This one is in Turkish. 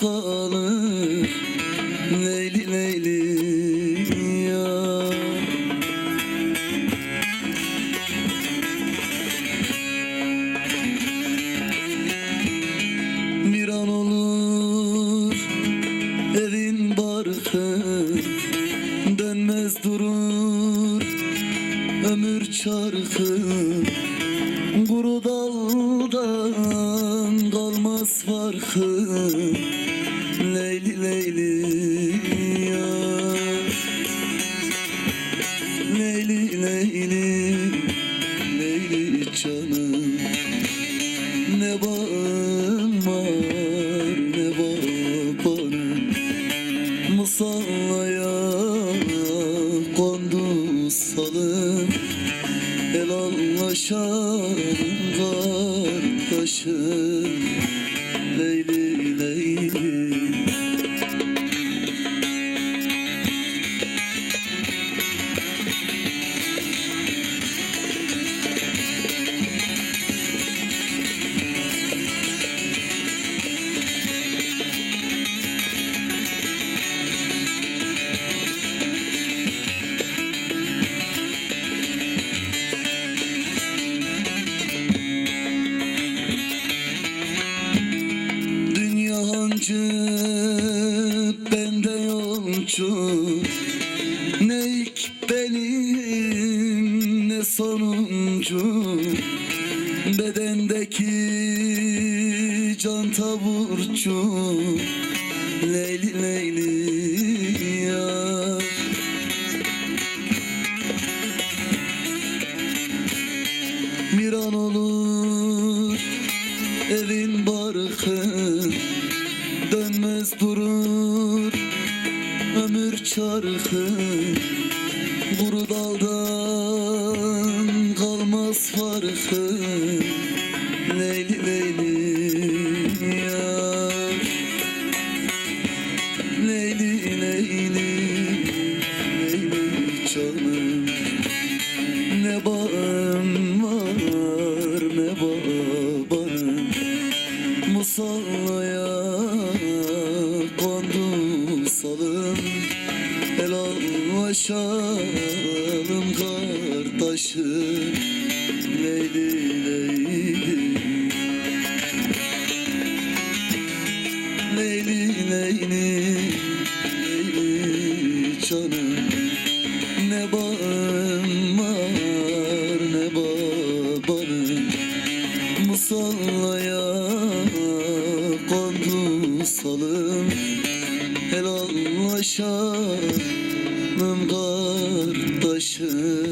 kalır. Leyli Leyli ya. Bir an olur evin barkı Dönmez durur ömür çarkı kalmaz farkı Leyli Leyli ya Leyli Leyli Leyli canım Ne bağın var ne babanın Musallaya kondu salım El anlaşan kardeşim Leyli Ne ilk benim ne sonuncu. Bedendeki can taburcu. Leyli Leyli ömür çarkı Kuru daldan kalmaz farkı Leyli Leyli yar Leyli Leyli Leyli canım ne bağım var ne babanın Musallaya kondu salım anlaşalım kardeşim Leyli Leyli Leyli Leyli Leyli canım? Ne bağım var ne babanın? Musallaya kondu salım Canım kardeşim.